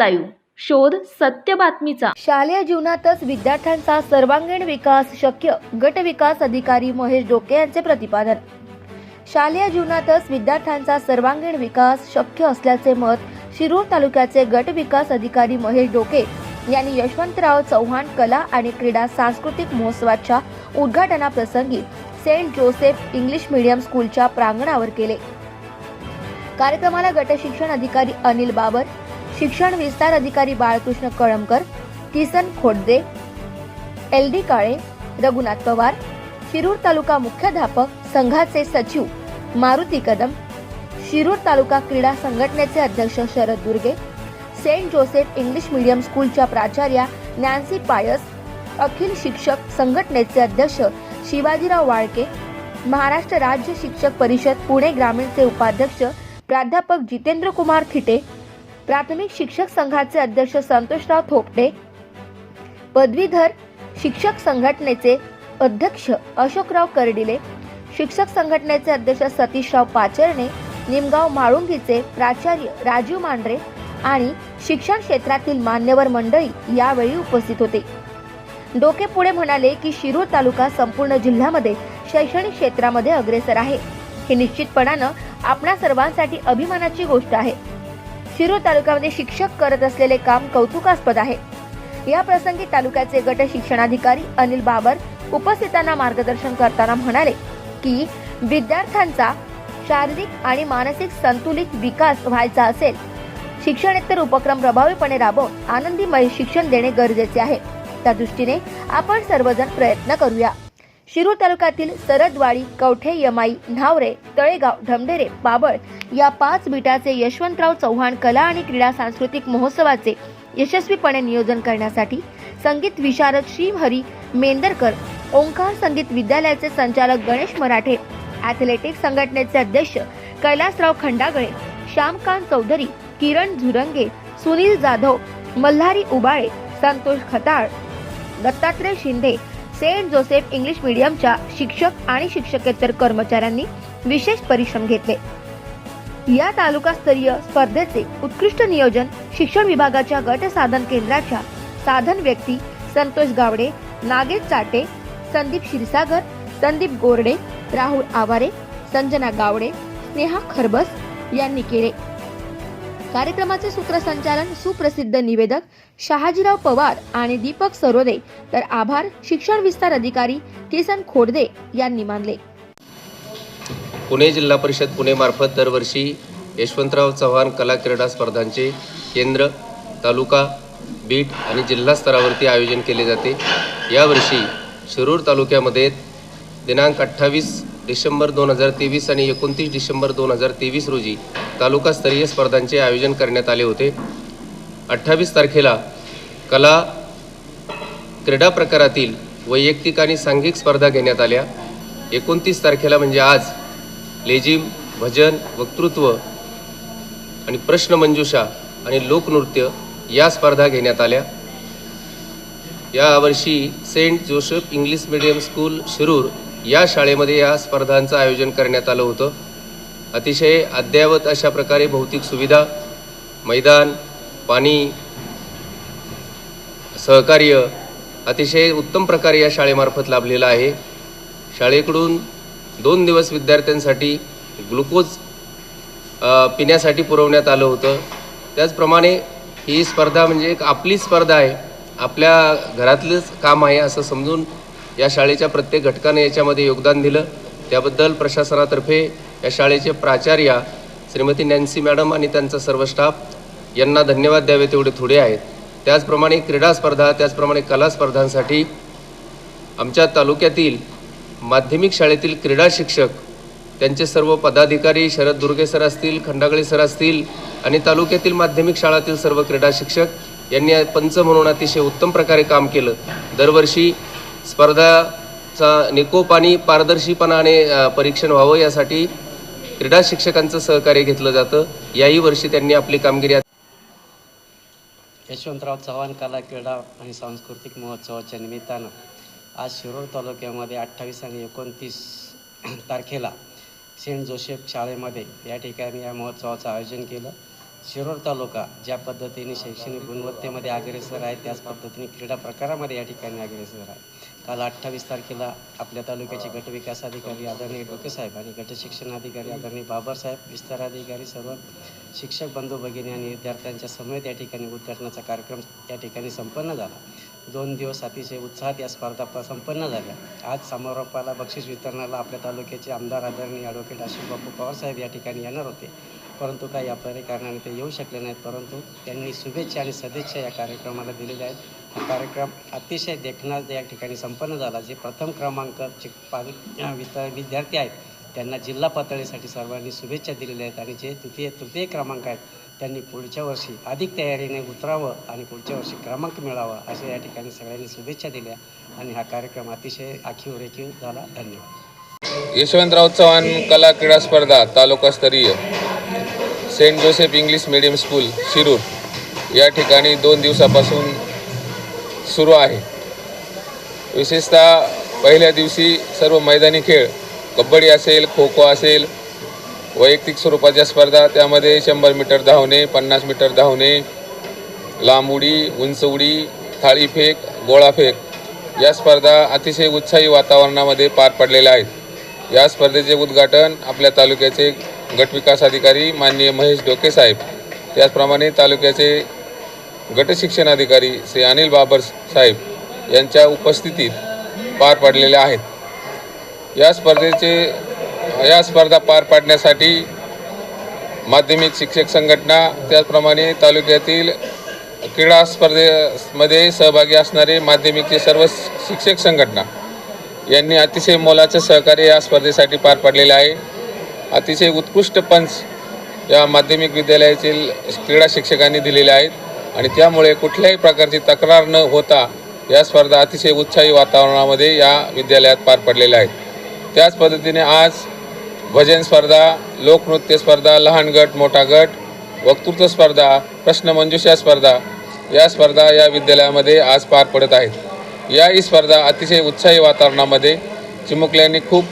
Live. शोध सत्य बातमीचा. शालेय जीवनातच विद्यार्थ्यांचा सर्वांगीण विकास शक्य गट विकास अधिकारी महेश डोके यांचे प्रतिपादन. शालेय जीवनातच विद्यार्थ्यांचा सर्वांगीण विकास शक्य असल्याचे मत शिरूर तालुक्याचे गट विकास अधिकारी महेश डोके यांनी यशवंतराव चव्हाण कला आणि क्रीडा सांस्कृतिक महोत्सवाच्या उद्घाटनाप्रसंगी सेंट जोसेफ इंग्लिश मीडियम स्कूलच्या प्रांगणावर केले. कार्यक्रमाला गट शिक्षण अधिकारी अनिल बाबर शिक्षण विस्तार अधिकारी बाळकृष्ण कळमकर किसन खोडदे एल डी काळे रघुनाथ पवार शिरूर तालुका मुख्याध्यापक संघाचे सचिव मारुती कदम शिरूर तालुका क्रीडा संघटनेचे अध्यक्ष Sharad Durge Saint Joseph English medium स्कूलच्या प्राचार्या नॅन्सी पायस अखिल शिक्षक संघटनेचे अध्यक्ष शिवाजीराव वाळके महाराष्ट्र राज्य शिक्षक परिषद पुणे ग्रामीणचे उपाध्यक्ष प्राध्यापक जितेंद्र कुमार थिटे प्राथमिक शिक्षक संघाचे अध्यक्ष संतोषराव थोपटे पदवीधर शिक्षक संघटनेचे अध्यक्ष अशोकराव कर्डिले शिक्षक संघटनेचे अध्यक्ष सतीशराव पाचरणे निमगाव माळुंगीचे प्राचार्य राजीव मांढरे आणि शिक्षण क्षेत्रातील मान्यवर मंडळी यावेळी उपस्थित होते. डोके पुढे म्हणाले की शिरूर तालुका संपूर्ण जिल्ह्यामध्ये शैक्षणिक क्षेत्रामध्ये अग्रेसर आहे. हे निश्चितपणानं आपणा सर्वांसाठी अभिमानाची गोष्ट आहे. शिरूर तालुक्यामध्ये शिक्षक करत असलेले काम कौतुकास्पद आहे. या प्रसंगी तालुक्याचे गट शिक्षणाधिकारी अनिल बाबर उपस्थितांना मार्गदर्शन करताना म्हणाले की विद्यार्थ्यांचा शारीरिक आणि मानसिक संतुलित विकास व्हायचा असेल. शिक्षणेतर उपक्रम प्रभावीपणे राबवून आनंदीमय शिक्षण देणे गरजेचे आहे. त्या दृष्टीने आपण सर्वजण प्रयत्न करूया. शिरूर तालुक्यातील सरदवाडी कवठे यमाई न्हावरे तळेगाव ढमढेरे बाबळ या पाच बिटाचे यशवंतराव चव्हाण कला आणि क्रीडा सांस्कृतिक महोत्सवाचे यशस्वीपणे नियोजन करण्यासाठी संगीत विशारद श्रीहरी मेंदरकर ओंकार संगीत विद्यालयाचे संचालक गणेश मराठे ॲथलेटिक्स संघटनेचे अध्यक्ष Kailasrao Khandagale Shyamkant Chaudhari Kiran Zurange Sunil Jadhav Malhari Ubale Santosh Khatal Dattatray Shinde Saint Joseph English मीडियमच्या शिक्षक आणि शिक्षकेतर कर्मचाऱ्यांनी विशेष परिश्रम घेतले. या तालुकास्तरीय स्पर्धेचे उत्कृष्ट नियोजन शिक्षण विभागाच्या गट साधन केंद्राच्या साधन व्यक्ती संतोष गावडे नागेश चाटे संदीप क्षीरसागर संदीप गोरडे राहुल आवारे संजना गावडे स्नेहा खरबस यांनी केले. कार्यक्रमाचे सूत्रसंचालन सुप्रसिद्ध निवेदक शहाजीराव पवार आणि दीपक सरोदे. तर आभार शिक्षण विस्तार अधिकारी किसन खोडदे यांनी मानले. पुणे जिल्हा परिषद पुणेमार्फत दरवर्षी यशवंतराव चव्हाण कला क्रीडा स्पर्धांचे केंद्र तालुका बीट आणि जिल्हा स्तरावरती आयोजन केले जाते. यावर्षी शिरूर तालुक्यामध्ये दिनांक अठ्ठावीस डिसेंबर दोन हजार तेवीस आणि एकोणतीस डिसेंबर दोन हजार तेवीस रोजी तालुकास्तरीय स्पर्धांचे आयोजन करण्यात आले होते. अठ्ठावीस तारखेला कला क्रीडा प्रकारातील वैयक्तिक आणि सांघिक स्पर्धा घेण्यात आल्या. एकोणतीस तारखेला म्हणजे आज लेझिम भजन वक्तृत्व आणि प्रश्नमंजुषा आणि लोकनृत्य या स्पर्धा घेण्यात आल्या. यावर्षी Saint Joseph English medium school Shirur या शाळेमध्ये या स्पर्धांचं आयोजन करण्यात आलं होतं. अतिशय अद्ययावत अशा प्रकारे भौतिक सुविधा मैदान पाणी सहकार्य अतिशय उत्तम प्रकारे या शाळेमार्फत लाभलेलं आहे. शाळेकडून दोन दिवस विद्यार्थ्यांसाठी ग्लुकोज पिण्यासाठी पुरवण्यात आलं होतं. त्याचप्रमाणे ही स्पर्धा म्हणजे एक आपली स्पर्धा आहे. आपल्या घरातलंच काम आहे असं समजून या शाळेच्या प्रत्येक घटकाने याच्यामध्ये योगदान दिलं. त्याबद्दल प्रशासनातर्फे या शाळेचे प्राचार्या श्रीमती नॅन्सी मॅडम आणि त्यांचा सर्व स्टाफ यांना धन्यवाद द्यावे तेवढे थोडे आहेत. त्याचप्रमाणे क्रीडा स्पर्धा त्याचप्रमाणे कला स्पर्धांसाठी आमच्या तालुक्यातील माध्यमिक शाळेतील क्रीडा शिक्षक त्यांचे सर्व पदाधिकारी शरद दुर्गे सर असतील खंडागळे सर असतील आणि तालुक्यातील माध्यमिक शाळातील सर्व क्रीडा शिक्षक यांनी पंच म्हणून अतिशय उत्तम प्रकारे काम केलं. दरवर्षी स्पर्धाचा निकोप आणि पारदर्शीपणाने परीक्षण व्हावं यासाठी क्रीडा शिक्षकांचं सहकार्य घेतलं जातं. याही वर्षी त्यांनी आपली कामगिरी यशवंतराव चव्हाण कला क्रीडा आणि सांस्कृतिक महोत्सवाच्या निमित्तानं आज शिरोळ तालुक्यामध्ये अठ्ठावीस आणि एकोणतीस तारखेला सेंट जोसेफ शाळेमध्ये या ठिकाणी या महोत्सवाचं आयोजन केलं. शिरोळ तालुका ज्या पद्धतीने शैक्षणिक गुणवत्तेमध्ये अग्रेसर आहे त्याच पद्धतीने क्रीडा प्रकारामध्ये या ठिकाणी अग्रेसर आहे. काल अठ्ठावीस तारखेला आपल्या तालुक्याचे गटविकास अधिकारी आदरणीय डोकेसाहेब आणि गटशिक्षण अधिकारी आदरणीय बाबासाहेब विस्तार अधिकारी सर्व शिक्षक बंधू भगिनी आणि विद्यार्थ्यांच्या समेत या ठिकाणी उद्घाटनाचा कार्यक्रम या ठिकाणी संपन्न झाला. दोन दिवस अतिशय उत्साहात या स्पर्धा संपन्न झाल्या. आज समारोपाला बक्षीस वितरणाला आपल्या तालुक्याचे आमदार आदरणीय ॲडव्होकेट अशोक बापू पवारसाहेब या ठिकाणी येणार होते. परंतु काही आपल्या कारणाने ते येऊ शकले नाहीत. परंतु त्यांनी शुभेच्छा आणि सदिच्छा या कार्यक्रमाला दिलेल्या आहेत. हा कार्यक्रम अतिशय देखणा या ठिकाणी संपन्न झाला. जे प्रथम क्रमांक पा विद्यार्थी आहेत त्यांना जिल्हा पातळीसाठी सर्वांनी शुभेच्छा दिलेल्या आहेत आणि जे तृतीय तृतीय क्रमांक आहेत त्यांनी पुढच्या वर्षी अधिक तयारीने उतरावं आणि पुढच्या वर्षी क्रमांक मिळावा अशा या ठिकाणी सगळ्यांनी शुभेच्छा दिल्या आणि हा कार्यक्रम अतिशय आखीव रेखीव झाला. धन्यवाद. यशवंतराव चव्हाण कला क्रीडा स्पर्धा तालुकास्तरीय. Saint Joseph English medium school Shirur. या ठिकाणी दोन दिवसापासून सुरू आहे. विशेषतः पहिल्या दिवशी सर्व मैदानी खेळ. कबड्डी असेल खो खो असेल वैयक्तिक स्वरूपाच्या स्पर्धा त्यामध्ये शंभर मीटर धावणे पन्नास मीटर धावणे लांब उडी उंच उडी थाळीफेक गोळाफेक या स्पर्धा अतिशय उत्साही वातावरणामध्ये पार पडलेल्या आहेत. या स्पर्धेचे उद्घाटन आपल्या तालुक्याचे गटविकास अधिकारी माननीय महेश डोके साहेब त्याचप्रमाणे तालुक्याचे गटशिक्षण अधिकारी श्री अनिल बाबर साहेब यांच्या उपस्थितीत पार पाडलेल्या आहेत. या स्पर्धेचे या स्पर्धा पार पाडण्यासाठी माध्यमिक शिक्षक संघटना त्याचप्रमाणे तालुक्यातील क्रीडा स्पर्धेमध्ये सहभागी असणारे माध्यमिकचे सर्व शिक्षक संघटना यांनी अतिशय मोलाचं सहकार्य या स्पर्धेसाठी पार पाडलेलं आहे. अतिशय उत्कृष्ट पंच या माध्यमिक विद्यालयातील क्रीडा शिक्षकांनी दिलेले आहेत आणि त्यामुळे कुठल्याही प्रकारची तक्रार न होता या स्पर्धा अतिशय उत्साही वातावरणामध्ये या विद्यालयात पार पडलेल्या आहेत. त्याच पद्धतीने आज भजन स्पर्धा लोकनृत्य स्पर्धा लहान गट मोठा गट वक्तृत्व स्पर्धा प्रश्नमंजुषा स्पर्धा या स्पर्धा या विद्यालयामध्ये आज पार पडत आहेत. या ही स्पर्धा अतिशय उत्साही वातावरणामध्ये चिमुकल्यांनी खूप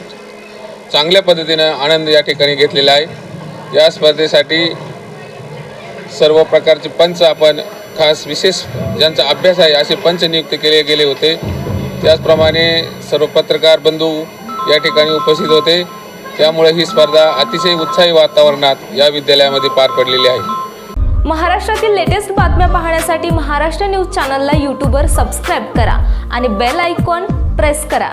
चांगल्या पद्धतीनं आनंद या ठिकाणी घेतलेला आहे. या स्पर्धेसाठी सर्व प्रकारचे पंच आपण खास विशेष ज्यांचा अभ्यास आहे असे पंच नियुक्त केले गेले होते. त्याचप्रमाणे सर्व पत्रकार बंधू या ठिकाणी उपस्थित होते. त्यामुळे ही स्पर्धा अतिशय उत्साही वातावरणात या विद्यालयामध्ये पार पडलेली आहे. महाराष्ट्रातील लेटेस्ट बातम्या पाहण्यासाठी महाराष्ट्र न्यूज चॅनलला यूट्यूबवर सबस्क्राईब करा आणि बेल आयकॉन प्रेस करा.